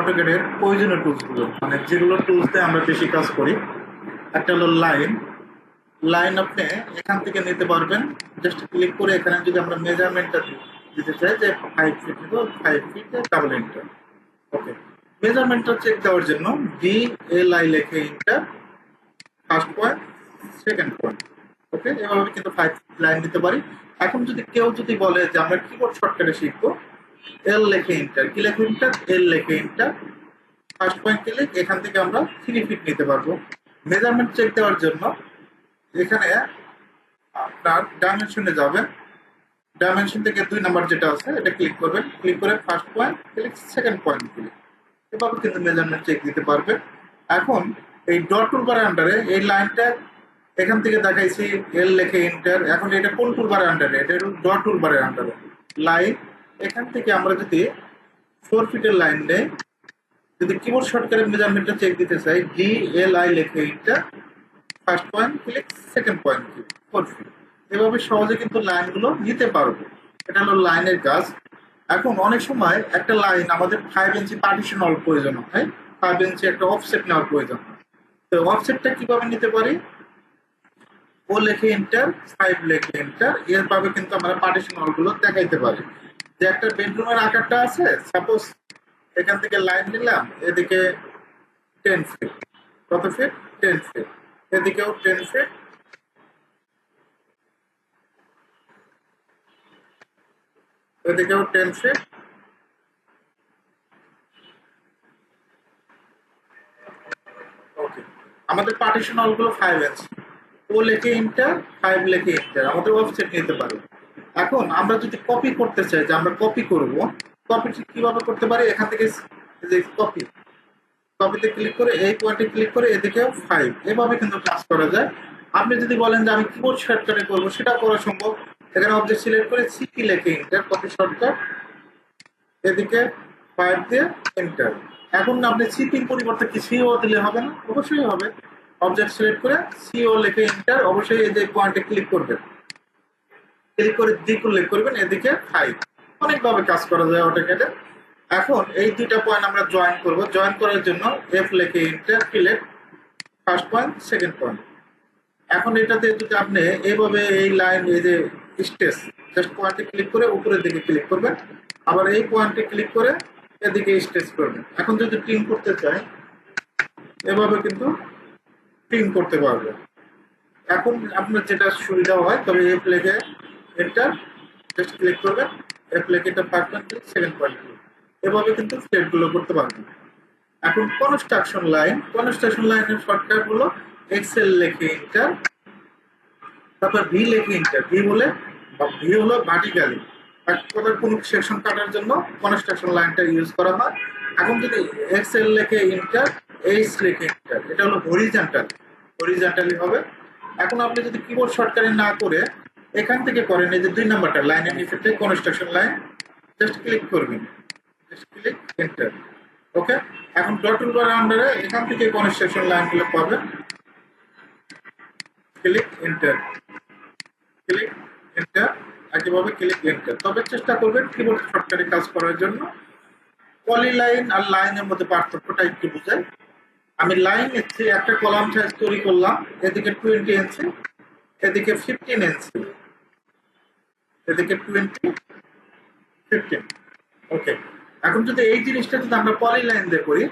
অটোকেটের প্রয়োজনীয় টুলসগুলো মানে যেগুলো টুলস দিয়ে আমরা বেশি কাজ করি। একটা হলো লাইন লাইন আপনি এখান থেকে নিতে পারবেন। জাস্ট ক্লিক করে এখানে যদি আমরা মেজারমেন্টটা দিতে চাই, যে ফাইভ ফিট নিব five feet double enter okay মেজারমেন্টটা check দেওয়ার জন্য ডি এল আই লেখে enter first point second point okay এভাবে কিন্তু ফাইভ লাইন দিতে পারি। এখন যদি কেউ যদি বলে যে আমরা কিবোর্ড শর্টকাটে শিখব এল লেখে ইন্টার কি লেখে ইন্টার এল লেখে ইন্টার ফার্স্ট পয়েন্ট ক্লিক এখান থেকে আমরা থ্রি ফিট নিতে পারব। মেজারমেন্ট চেক দেওয়ার জন্য এখানে আপনার ডাইমেনশনে যাবেন। ডাইমেনশন থেকে দুই নাম্বার যেটা আছে, এটা ক্লিক করবেন। ক্লিক করে first point click second point click এভাবে কিন্তু মেজারমেন্ট চেক দিতে পারবেন। এখন এই ডট টুলবারের আন্ডারে এই লাইনটা এখান থেকে দেখাইছি এল লেখে ইন্টার এখন এটা কোন টুলবারের আন্ডারে এটা ডট টুলবারের আন্ডারে লাইন এখান থেকে আমরা যদি ফোর ফিটের লাইন নেই যদি কিবোর্ড শর্টকাটের মেজারমেন্টটা চেক দিতে চাই ডি এল আই লেখে enter first point click second point click four feet এভাবে সহজে কিন্তু লাইনগুলো নিতে পারব। এটা হলো লাইনের কাজ। এখন অনেক সময় একটা লাইন আমাদের ফাইভ ইঞ্চি পার্টিশন হওয়ার প্রয়োজন হয় ফাইভ ইঞ্চি একটা অফসেট নেওয়ার প্রয়োজন হয়। তো অফসেটটা কীভাবে নিতে পারি? ও লেখে এন্টার ফাইভ লেখে এন্টার এরভাবে কিন্তু আমরা পার্টিশন হলগুলো দেখাইতে পারি। যে একটা বেডরুমের আকারটা আছে সাপোজ এখান থেকে লাইন নিলাম, এদিকে টেন ফিট কত ফিট টেন ফিট এদিকেও টেন ফিট এদিকেও টেন ফিট ওকে আমাদের পার্টিশন হলগুলো ফাইভ ইঞ্চ ও লেখে ইন্টার ফাইভ লেখে ইন্টার আমাদের ওয়েবসাইট নিতে পারবে এখন আমরা যদি কপি করতে চাই, যে আমরা কপি করব কপি কীভাবে করতে পারি? এখান থেকে কপি কপিতে ক্লিক করে এই পয়েন্টে ক্লিক করে এদিকে ফাইভ এভাবে কিন্তু কাজ করা যায়। আপনি যদি বলেন যে আমি কিবোর্ড শর্টকাটে করব সেটা করা সম্ভব। এখানে অবজেক্ট সিলেক্ট করে সিপি লেখে? ইন্টার কপি শর্টকাট এদিকে ফাইভ দিয়ে এন্টার এখন আপনি সিপির পরিবর্তে কি সিও দিলে হবে না? অবশ্যই হবে। অবজেক্ট সিলেক্ট করে সিও লেখে এন্টার অবশ্যই এই যে পয়েন্টে ক্লিক করবেন। ক্লিক করে দিক উল্লেখ করবেন, এদিকে ফাইভ অনেকভাবে কাজ করা যায় অটোকেটে এখন এই দুইটা পয়েন্ট আমরা জয়েন করব। জয়েন করার জন্য এফ লেখে enter select first point second point এখন এটাতে যদি আপনি এইভাবে এই লাইন এই যে স্টেজ জাস্ট পয়েন্টে ক্লিক করে উপরের দিকে ক্লিক করবেন। আবার এই পয়েন্টে ক্লিক করে এদিকে স্টেজ করবেন। এখন যদি ট্রিম করতে চাই, এভাবে কিন্তু ট্রিম করতে পারবে। এখন আপনার যেটা সুবিধা হয়, তবে এফ লেখে এন্টার জাস্ট ক্লিক করবেন এটা first point click second point এভাবে কিন্তু গুলো করতে পারবেন এখন কনস্ট্রাকশন লাইন কনস্ট্রাকশন লাইনের শর্টকাট হলো এক্সেল লেখে ইন্টার তারপর ভি লেখে ইন্টার ভি বলে ভি হলো ভার্টিক্যালি এক কথার কোনো সেকশন কাটার জন্য কনস্ট্রাকশন লাইনটা ইউজ করা হয়। এখন যদি এক্সেল লেখে ইন্টার এইচ লেখে ইন্টার এটা হলো হরিজেন্টাল হরিজেন্টালি হবে। এখন আপনি যদি কিবোর্ড শর্টকাটে না করে এখান থেকে করেন এই যে দুই নাম্বারটা লাইনের নিচেতে কনস্ট্রাকশন লাইন জাস্ট ক্লিক করবেন। জাস্ট ক্লিক এন্টার ওকে এখন ডট রুলার আন্ডারে এখান থেকে কনস্ট্রাকশন লাইনগুলো পাবেন ক্লিক এন্টার ক্লিক এন্টার একইভাবে ক্লিক এন্টার তবে চেষ্টা করবেন কিবোর্ড শর্টকাটে কাজ করার জন্য। পলি লাইন আর লাইনের মধ্যে পার্থক্যটা একটু বুঝাই। আমি লাইন নিচ্ছি, একটা কলাম সাইজ তৈরি করলাম, এদিকে টোয়েন্টি এনসি এদিকে ফিফটিন ইঞ্চি এদিকে টোয়েন্টি ফিফটিন ওকে এখন যদি এই জিনিসটা যদি আমরা পলি লাইন দিয়ে করি,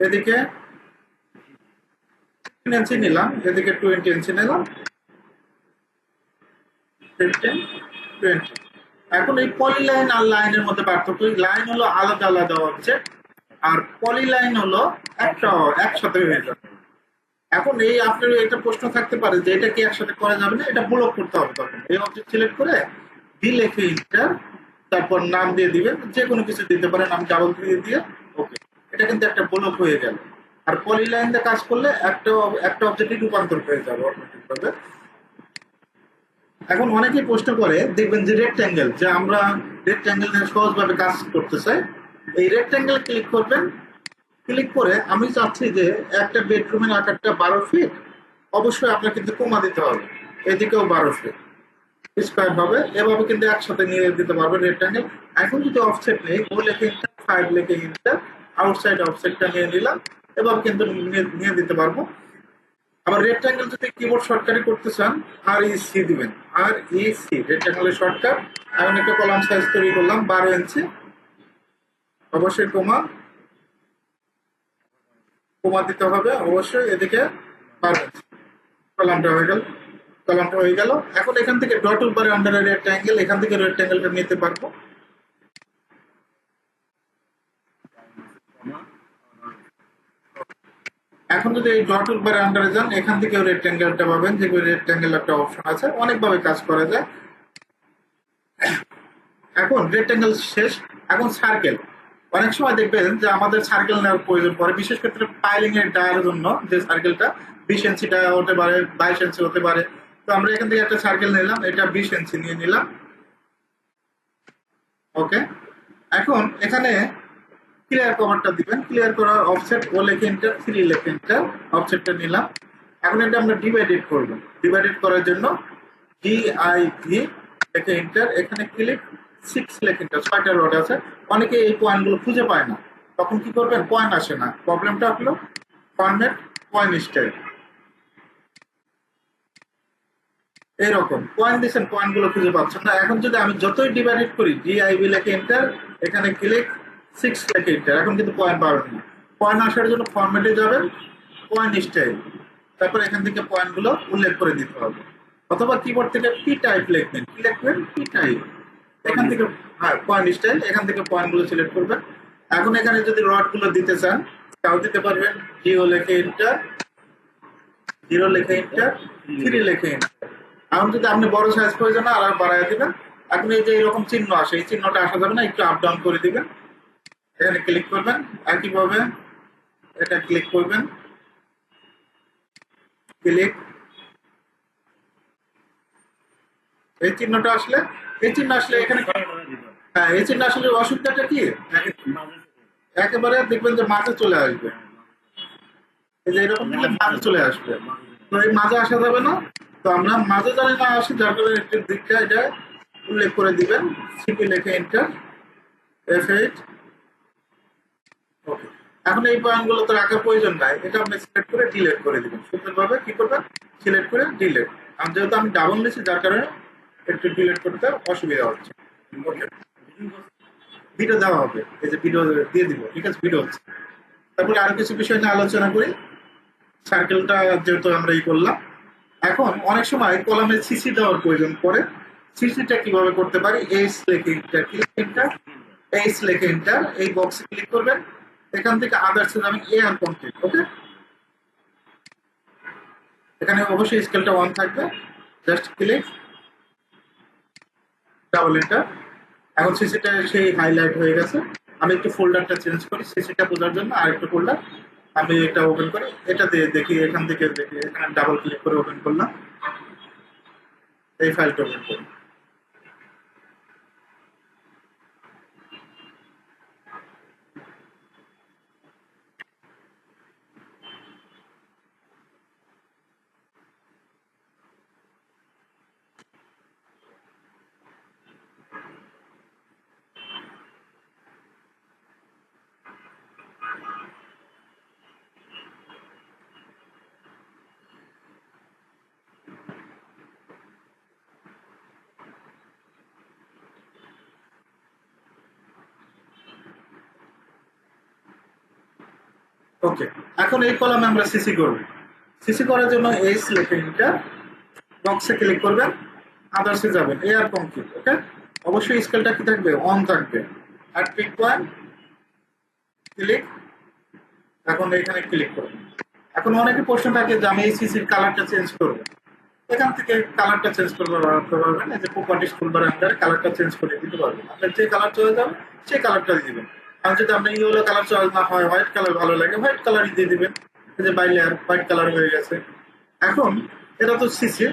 এদিকে ইঞ্চি নিলাম, এদিকে টোয়েন্টি ইঞ্চি নিলাম ফিফটিন টোয়েন্টি এখন এই পলি লাইন আর লাইনের মধ্যে পার্থক্য লাইন হলো আলাদা আলাদা অবজেক্ট আর পলি লাইন হলো একটা, একসাথে হয়ে যাবে। এখন এই আপনার একটা প্রশ্ন থাকতে পারে যে এটা কি একসাথে করা যাবে না, এটা ব্লক করতে হবে তখন। এই অবজেক্ট সিলেক্ট করে ডি লেখে ইন্টার তারপর নাম দিয়ে দিবেন, যে কোনো কিছু দিতে পারেন, নাম ডাবল দিয়ে দিয়ে ওকে এটা কিন্তু একটা ব্লক হয়ে গেল। আর পলি লাইন দিয়ে কাজ করলে একটা একটা অবজেক্টে রূপান্তর হয়ে যাবে অটোমেটিকভাবে এখন অনেকেই প্রশ্ন করে, দেখবেন যে রেক্ট্যাঙ্গেল যে আমরা রেক্ট্যাঙ্গেল নিয়ে সহজভাবে কাজ করতে চাই, এই রেক্ট্যাঙ্গেল ক্লিক করবেন ক্লিক করে আমি চাচ্ছি যে একটা বেডরুমের আকারটা বারো ফিট অবশ্যই আপনার কিন্তু কমা দিতে হবে। এদিকেও বারো ফিট স্কোয়ার হবে। এভাবে কিন্তু একসাথে নিয়ে দিতে পারবেন রেক্ট্যাঙ্গেল এখন যদি অফসেট নেই ও লেখে ফাইভ লেখে ইন্টার আউটসাইড অফসেটটা নিয়ে নিলাম। এবার কিন্তু নিয়ে- দিতে পারব। আবার রেক্টাঙ্গেল যদি কিবোর্ড শর্টকাটে করতে চান আর ই সি দিবেন। আর ই সি রেক্টাঙ্গেলের শর্টকাট আমি একটা কলাম সাইজ তৈরি করলাম, বারো ইঞ্চি অবশ্যই কোমা। কোমা দিতে হবে, অবশ্যই এদিকে ইঞ্চি কলামটা হয়ে গেল, কলামটা হয়ে গেল। এখন এখান থেকে ডট উপরে আন্ডারে রেক্টাঙ্গেল এখান থেকে রেক্টাঙ্গেলটা নিতে পারব। এখন যদি এই ডট উপরে আন্ডারে যান, এখান থেকে রেক্টাঙ্গেলটা পাবেন, যে রেক্টাঙ্গেল একটা অপশন আছে। অনেকভাবে কাজ করা যায়। এখন রেক্টাঙ্গেল শেষ, এখন সার্কেল অনেক সময় দেখবেন যে আমাদের সার্কেল নেওয়ার প্রয়োজন পড়ে, বিশেষ ক্ষেত্রে পাইলিং এর ডায়ার জন্য যে সার্কেলটা বিশ ইঞ্চি হতে পারে, বাইশ ইঞ্চি হতে পারে। তো আমরা এখান থেকে একটা সার্কেল নিলাম, এটা বিশ ইঞ্চি নিয়ে নিলাম। ওকে এখন এখানে ক্লিয়ার কভারটা দিবেন। ক্লিয়ার করার অফসেট ও লেখে ইন্টার থ্রি লেখে এন্টার অফসেটটা নিলাম। এখন এটা আমরা ডিভাইডেড করব। ডিভাইডেড করার জন্য ডি আই ভি লেখে ইন্টার এখানে ক্লিক সিক্স লেখে এন্টার ছয়টা রড আছে। অনেকে এই পয়েন্টগুলো খুঁজে পায় না। তখন কি করবেন? পয়েন্ট আসে না। প্রবলেমটা হলো ফরম্যাট পয়েন্ট স্টাইল এরকম। পয়েন্ট দিচ্ছেন পয়েন্টগুলো খুঁজে পাচ্ছেন না। এখন যদি আমি যতই ডিভাইডেড করি জি আইবি লেখে এন্টার এখানে ক্লিক সিক্স লেখে এন্টার এখন কিন্তু পয়েন্ট পাবেন না। পয়েন্ট আসার জন্য ফরম্যাটে যাবেন পয়েন্ট স্টাইল তারপর এখান থেকে পয়েন্টগুলো উল্লেখ করে দিতে হবে। অথবা কিবোর্ড থেকে পি টাইপ লিখবেন। কি লিখবেন? পি টাইপ এখান থেকে হ্যাঁ পয়েন্ট স্টাইল এখান থেকে পয়েন্টগুলো সিলেক্ট করবেন এখন এখানে যদি রডগুলো দিতে চান, তাও দিতে পারবেন। জিও লেখে এন্টার জিরো লেখে এন্টার থ্রি লেখে এন্টার এখন যদি আপনি বড় সাইজ প্রয়োজন আর বাড়ায় দিবেন। এখন এই যে এরকম চিহ্ন আসে, এই চিহ্নটা আসা যাবে না, একটু আপ ডাউন করে দিবেন। এখানে ক্লিক করবেন। একইভাবে এটা ক্লিক করবেন। ক্লিক এই চিহ্নটা আসলে, এই চিহ্ন আসলে এখানে হ্যাঁ এই চিহ্ন আসলে অসুবিধাটা কি? একেবারে দেখবেন যে মাঝে চলে আসবে। এই যে এরকম দিলে মাঝে চলে আসবে। তো এই মাঝে আসা যাবে না। তো আমরা মাঝে জানি না আসি, যার কারণে একটু দিকটা এটা উল্লেখ করে দিবেন। সিপি লেখে এন্টার এফ এইট ওকে এখন এই পয়েন্টগুলো তো রাখার প্রয়োজন নাই। এটা আপনি সিলেক্ট করে ডিলেট করে দিবেন। সুন্দরভাবে কি করবেন? সিলেক্ট করে ডিলেট আর যেহেতু আমি ডাবল নিয়েছি, যার কারণে ডিলেট করতে অসুবিধা হচ্ছে। ভিডিও দেওয়া হবে। এই যে ভিডিও দিয়ে দিব। ঠিক আছে ভিডিও হচ্ছে। তারপরে আরও কিছু বিষয় নিয়ে আলোচনা করি। সার্কেলটা যেহেতু আমরা ই করলাম। এখন অনেক সময় কলামে সিসি দেওয়ার প্রয়োজন পড়ে। সিসিটা কীভাবে করতে পারি? এইচ লেখে ইন্টার ইন্টার এইচ লেখে ইন্টার এই বক্সে ক্লিক করবেন। এখান থেকে আদার্স যাবেন এ আর কমপ্লিট ওকে এখানে অবশ্যই স্কেলটা ওয়ান থাকবে। জাস্ট ক্লিক ডাবল এন্টার এখন সিসিটা সেই হাইলাইট হয়ে গেছে। আমি একটু ফোল্ডারটা চেঞ্জ করি সিসিটা বোঝার জন্য আর একটা ফোল্ডার আমি এটা ওপেন করি। এটা দিয়ে দেখি, এখান থেকে দেখি, এখানে ডাবল ক্লিক করে ওপেন করলাম। এই ফাইলটা ওপেন করি। ওকে, এখন এই কলামে আমরা সিসি করব। সিসি করার জন্য এইচ লেখে এটা বক্সে ক্লিক করবেন আদার্সে যাবেন এ আর কমপ্লিট ওকে? অবশ্যই স্কেলটা কি থাকবে? অন থাকবে। আর পিক পয়েন্ট ক্লিক এখন এখানে ক্লিক করবেন এখন অনেকে প্রশ্ন থাকে যে আমি এই সিসির কালারটা চেঞ্জ করব। এখান থেকে কালারটা চেঞ্জ করতে পারবেন এই যে প্রপার্টিস টুলবার আন্ডারে কালারটা চেঞ্জ করে দিতে পারবেন। আপনার যে কালার চলে যাবে সেই কালারটা দিবেন। আর যদি আপনি ইয়েলো কালার চয়েস না হয় হোয়াইট কালার ভালো লাগে হোয়াইট কালারই দিয়ে দিবেন। যে বাইলে আর হোয়াইট কালার হয়ে গেছে। এখন এটা তো সিসি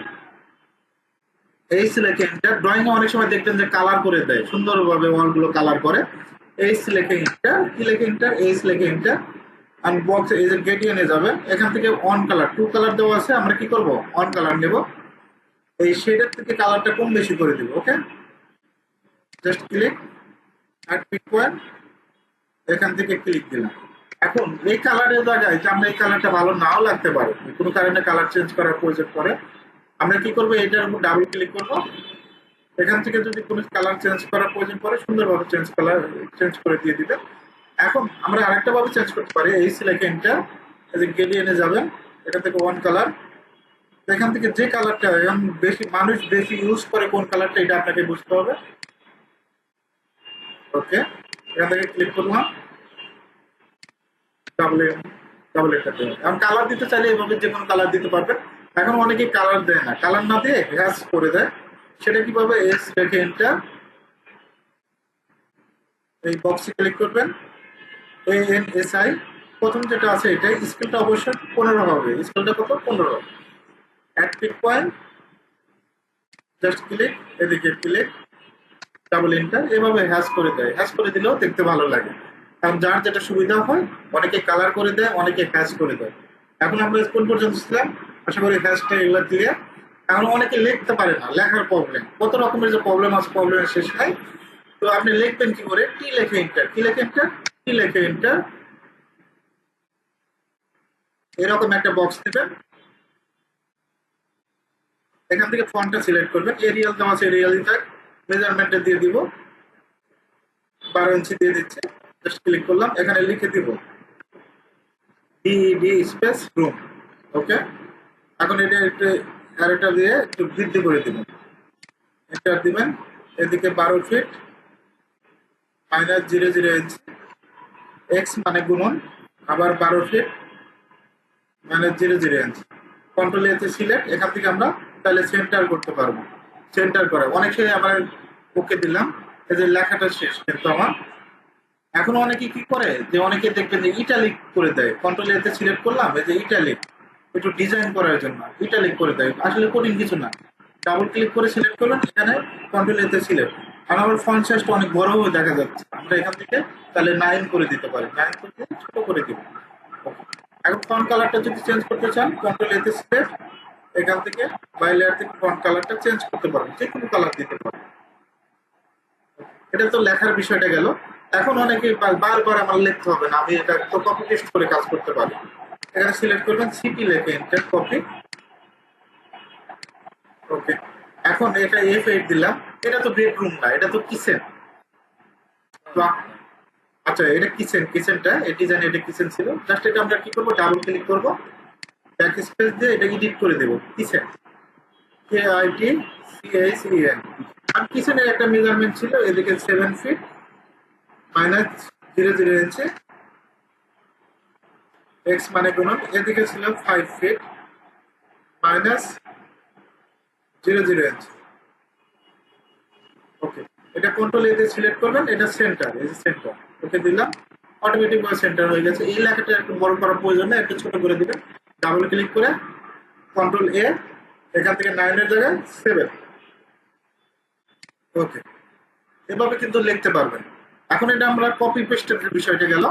এই সিলেকে ইন্টার ড্রয়িং অনেক সময় দেখবেন যে কালার করে দেয়, সুন্দরভাবে ওয়ালগুলো কালার করে। এই সিলেকে ইন্টার কি লেখে ইন্টার এই সিলেকে ইন্টার আর বক্স এই যে গেটিয়ে যাবে, এখান থেকে অন কালার টু কালার দেওয়া আছে, আমরা কি করব? অন কালার নেব। এই শেডের থেকে কালারটা কম বেশি করে দিব okay just click add pick point এখান থেকে ক্লিক দিলাম। এখন এই কালারের জায়গায় যে আমরা এই কালারটা ভালো নাও লাগতে পারে, কোনো কারণে কালার চেঞ্জ করার প্রয়োজন পড়ে, আমরা কি করব, এটার উপর ডাবল ক্লিক করব। এখান থেকে যদি কোনো কালার চেঞ্জ করার প্রয়োজন পড়ে, সুন্দরভাবে চেঞ্জ কালার চেঞ্জ করে দিয়ে দিবে এখন আমরা আরেকটা ভাবে চেঞ্জ করতে পারি, এই সিলেকশনটা এই যে গেডিয়ানে যাবেন, এটা থেকে ওয়ান কালার এখান থেকে যে কালারটা এখন বেশি, মানুষ বেশি ইউজ করে কোন কালারটা এটা আপনাকে বুঝতে হবে। ওকে এখান থেকে ক্লিক করলাম ডাবল ডাবল দেবেন এখন কালার দিতে চাইলে এভাবে যে কোনো কালার দিতে পারবেন। এখন অনেকেই কালার দেয় না। কালার না দিয়ে হ্যাশ করে দেয়। সেটা কীভাবে? এস রেখে এন্টার এই বক্সে ক্লিক করবেন। এ এন এস আই প্রথম যেটা আছে এটাই স্কেলটা অবশ্যই পনেরো হবে। স্কেলটা কত? পনেরো add pick point just click এদিকে ক্লিক ডাবল এন্টার এভাবে হ্যাশ করে দেয়। হ্যাশ করে দিলেও দেখতে ভালো লাগে। কারণ যার যেটা সুবিধা হয়, অনেকে কালার করে দেয়, অনেকে হ্যাশ করে দেয়। এখন আমরা কোন পর্যন্ত ছিলাম? আশা করি হ্যাশটা এগুলো ক্লিয়ার এখন অনেকে লিখতে পারে না, লেখার প্রবলেম কত রকমের যে প্রবলেম আছে প্রবলেমের শেষ নাই। তো আপনি লিখবেন কি করে? টি লেখে এন্টার কি লেখে এন্টার টি লেখে এন্টার এরকম একটা বক্স দিবেন। এখান থেকে ফন্টটা সিলেক্ট করবেন। এরিয়াল দেওয়া আছে এরিয়ালই থাক মেজারমেন্টে দিয়ে দিব। বারো ইঞ্চি দিয়ে দিচ্ছে। জাস্ট ক্লিক করলাম। এখানে লিখে দিব। ডি স্পেস রুম ওকে এখন এটা একটু অ্যারোটা দিয়ে একটু বৃদ্ধি করে দিবেন। এন্টার দিবেন। এদিকে বারো feet minus zero zero inch X মানে গুণন, আবার বারো feet minus zero zero inch control এতে সিলেক্ট এখান থেকে আমরা তাহলে সেন্টার করতে পারব। সেন্টার করা। অনেক আমার ওকে দিলাম। এই যে লেখাটা শেষ, কিন্তু আমার। এখন অনেকে কি করে? যে অনেকে দেখবেন যে ইটালিক করে দেয়। কন্ট্রোল এতে সিলেক্ট করলাম, এই যে ইটালিক একটু ডিজাইন করার জন্য। ইটালিক করে দেয়। আসলে কঠিন কিছু না। ডাবল ক্লিক করে সিলেক্ট করলেন এখানে কন্ট্রোল এতে সিলেক্ট আর আমার ফন্ট সাইজটা অনেক বড় হয়ে দেখা যাচ্ছে। আমরা এখান থেকে তাহলে নাইন করে দিতে পারি। নাইন করে ছোট করে দিব। এখন ফন্ট কালারটা যদি চেঞ্জ করতে চান কন্ট্রোল এতে সিলেক্ট এখান থেকে বাই লেয়ার থেকে ফন্ট কালারটা চেঞ্জ করতে পারবেন, যে কোনো কালার দিতে পারবেন। এটা তো লেখার বিষয়টা গেল। এখন অনেকে বারবার আমার লিখতে হবে না, আমি এটা তো কপি পেস্ট করে কাজ করতে পারি। এখানে সিলেক্ট করবেন সিপি লেখে এন্টার কপি ওকে এখন এটা এফ এইট দিলাম। এটা তো বেডরুম না, এটা তো কিচেন আচ্ছা এটা কিচেন কিচেনটা এই ডিজাইন এটা কিচেন ছিল। জাস্ট এটা আমরা কি করব? ডাবল ক্লিক করব। ব্যাক স্পেস দিয়ে এটা এডিট করে দেবো। Kitchen K I T C H E N আর কিচেনের একটা মেজারমেন্ট ছিল, এদিকে seven feet minus zero zero inch X মানে গুণন, এদিকে ছিল five feet minus zero zero inch okay এটা কন্ট্রোল এতে সিলেক্ট করবেন, এটা সেন্টার এই সেন্টার ওকে দিলাম। অটোমেটিক ভাবে সেন্টার হয়ে গেছে। এই লেখাটা একটু বড় করার প্রয়োজন নেই, একটু ছোট করে দিবেন। ডাবল ক্লিক করে কন্ট্রোল এ এখান থেকে নাইনের জায়গায় সেভেন ওকে এভাবে কিন্তু লিখতে পারবেন। এখন এটা আমরা কপি পেস্টের বিষয়টা গেল।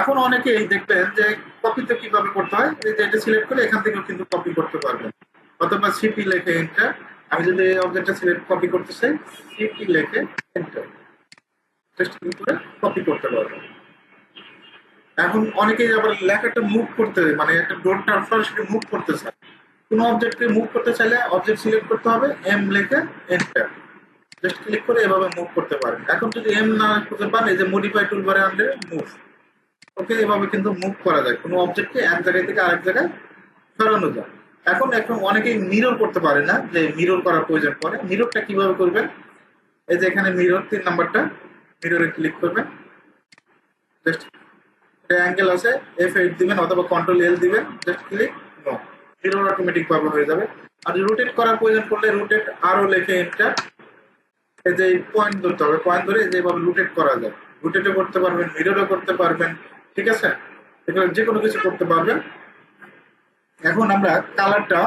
এখন অনেকেই দেখবেন যে কপিতে কীভাবে করতে হয়, এই যে এটা সিলেক্ট করে এখান থেকেও কিন্তু কপি করতে পারবেন। অথবা সিপি লেখে এন্টার আমি যদি এই অবজেক্টটা সিলেক্ট কপি করতে চাই সিপি লেখে এন্টার জাস্ট করে কপি করতে পারবেন। এখন অনেকেই আবার লেখাটা মুভ করতে মানে একটা ডোরটা সরাসরি মুভ করতে চায়। কোনো অবজেক্টকে মুভ করতে চাইলে অবজেক্ট সিলেক্ট করতে হবে এম লেখে এন্টার জাস্ট ক্লিক করে এভাবে মুভ করতে পারেন। এখন যদি এম না করতে পারেন, এই যে মডিফাই টুল টুলবারে আনলে মুভ ওকে এভাবে কিন্তু মুভ করা যায়। কোনো অবজেক্টকে এক জায়গায় থেকে আরেক জায়গায় সরানো যায়। এখন এখন অনেকেই মিরর করতে পারে না, যে মিরর করার প্রয়োজন পড়ে। মিররটা কীভাবে করবেন? এই যে এখানে মিরর তিন নাম্বারটা মিররে ক্লিক করবেন। জাস্ট এটা অ্যাঙ্গেল আছে এফ এইট দিবেন অথবা কন্ট্রোল এল দিবেন just click no mirror automatic ভাবে হয়ে যাবে। আর রোটেট করার প্রয়োজন পড়লে রোটেট আরও লেখে এন্টার এই যে পয়েন্ট ধরতে হবে পয়েন্ট ধরে যেভাবে রোটেট করা যায়। রোটেটও করতে পারবেন মিররও করতে পারবেন, ঠিক আছে? এগুলো যে কোনো কিছু করতে পারবেন। এখন আমরা কালারটা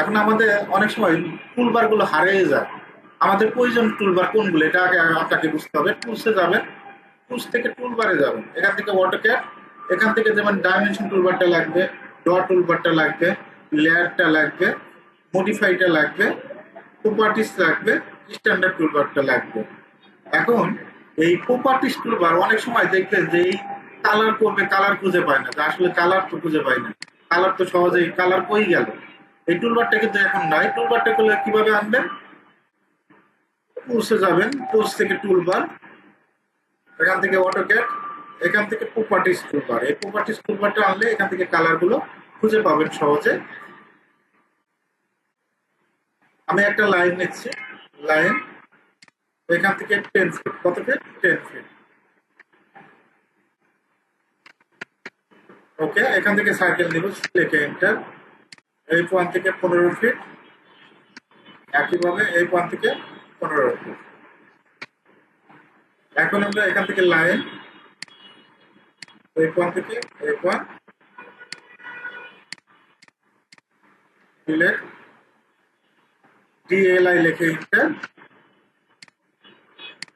এখন আমাদের অনেক সময় টুলবারগুলো হারিয়ে যায়। আমাদের প্রয়োজন টুলবার কোনগুলো, এটা আগে আপনাকে বুঝতে হবে। টুলসে যাবেন টুলস থেকে টুলবারে যাবেন। এখান থেকে অটোক্যাড এখান থেকে যেমন ডাইমেনশন টুলবারটা লাগবে ডট টুলবারটা লাগবে লেয়ারটা লাগবে মডিফাইটা লাগবে প্রপার্টিস লাগবে স্ট্যান্ডার্ড টুলবারটা লাগবে। এখন এই প্রপার্টিস টুলবার অনেক সময় দেখবেন যে এই কালার করবে কালার খুঁজে পায় না। আসলে কালার তো খুঁজে পায় না। কালার তো সহজেই কালার কই গেল। এই টুলবারটা কিন্তু এখন নাই। টুলবারটা করলে কীভাবে আনবেন? টুলসে যাবেন। টুলস থেকে টুলবার এখান থেকে অটোক্যাট এখান থেকে প্রপার্টিস টুলবার এই প্রপার্টিস টুলবারটা আনলে এখান থেকে কালারগুলো খুঁজে পাবেন সহজে। আমি একটা লাইন নিচ্ছি। লাইন এখান থেকে টেন ফিট কত ফিট টেন ফিট ওকে এখান থেকে সার্কেল নিব লিখে এন্টার এই পয়েন্ট থেকে পনেরো ফিট একইভাবে এই পয়েন্ট থেকে পনেরো ফিট এখন আমরা এখান থেকে লাইন এই পয়েন্ট থেকে? এই পয়েন্ট ডিলেট ডিএলআই লিখে এন্টার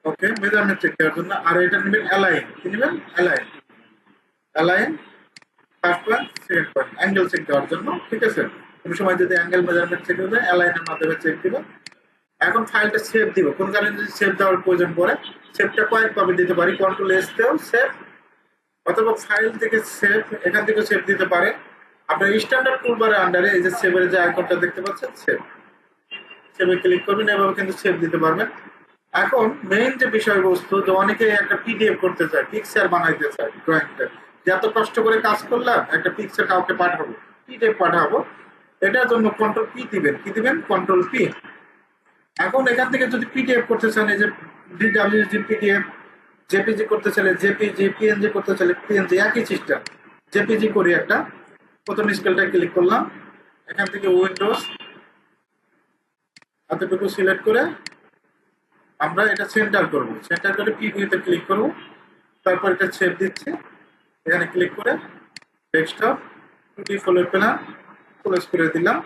ওকে মেজারমেন্ট চেক দেওয়ার জন্য। আর এটা নেবেন অ্যালাইন কি নেবেন? Align align first point second point angle check দেওয়ার জন্য। ঠিক আছে? কোনো সময় যদি অ্যাঙ্গেল মেজারমেন্ট চেক হবে অ্যালাইনের মাধ্যমে চেক দিব। এখন ফাইলটা সেভ দিব। কোন কারণে যদি সেভ দেওয়ার প্রয়োজন পড়ে সেভটা কয়েকভাবে দিতে পারি। কন্ট্রোল এস সেভ অথবা ফাইল থেকে সেভ এখান থেকে সেভ দিতে পারে। আপনার স্ট্যান্ডার্ড টুলবারের আন্ডারে এই যে সেভের যে আইকনটা দেখতে পাচ্ছেন সেভ সেভে ক্লিক করবেন, এভাবে কিন্তু সেভ দিতে পারবেন। এখন মেইন যে বিষয়বস্তু, যে অনেকে একটা পিডিএফ করতে চায় পিকচার বানাইতে চায় ড্রয়িংটা যে এত কষ্ট করে কাজ করলাম, একটা পিকচার কাউকে পাঠাবো পিডিএফ পাঠাবো, এটার জন্য কন্ট্রোল পি দিবেন। কি দিবেন কন্ট্রোল পি এখন এখান থেকে যদি পিডিএফ করতে চান, এই যে ডিডাব্লিউজি পিডিএফ জেপিজি করতে চাইলে জেপিজি, পিএনজি করতে চাইলে পিএনজি, একই সিস্টেম জেপিজি করি একটা প্রথম স্কেলটা ক্লিক করলাম। এখান থেকে উইন্ডোজ এতটুকু সিলেক্ট করে আমরা এটা সেন্টার করব। সেন্টার করে পিভিউতে ক্লিক করব? তারপর এটা সেভ দিচ্ছি। এখানে ক্লিক করে ডেস্কটপ টুটি ফলোর প্ল্যান ক্লোজ করে দিলাম।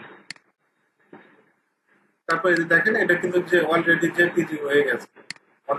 তারপর দেখেন, এটা কিন্তু যে অলরেডি জেপিজি হয়ে গেছে।